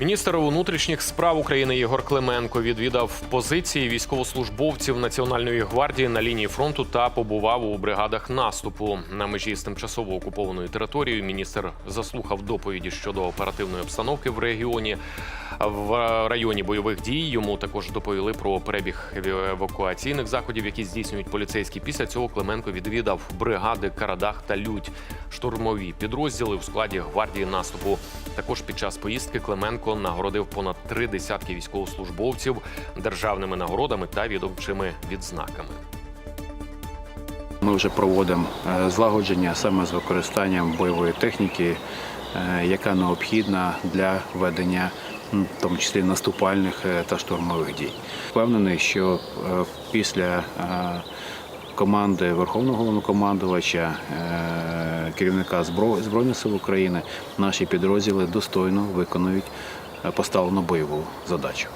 Міністр внутрішніх справ України Єгор Клименко відвідав позиції військовослужбовців Національної гвардії на лінії фронту та побував у бригадах наступу на межі з тимчасово окупованою територією. Міністр заслухав доповіді щодо оперативної обстановки в регіоні. В районі бойових дій йому також доповіли про перебіг евакуаційних заходів, які здійснюють поліцейські. Після цього Клименко відвідав бригади Карадах та Людь, штурмові підрозділи в складі гвардії наступу. Також під час поїздки Клименко нагородив понад три десятки військовослужбовців державними нагородами та відомчими відзнаками. Ми вже проводимо е, злагодження саме з використанням бойової техніки, е, яка необхідна для ведення, в тому числі наступальних е, та штурмових дій. Впевнений, що після команди Верховного головнокомандувача, керівника Збро- Збройних сил України, наші підрозділи достойно виконують е, поставлену бойову задачу.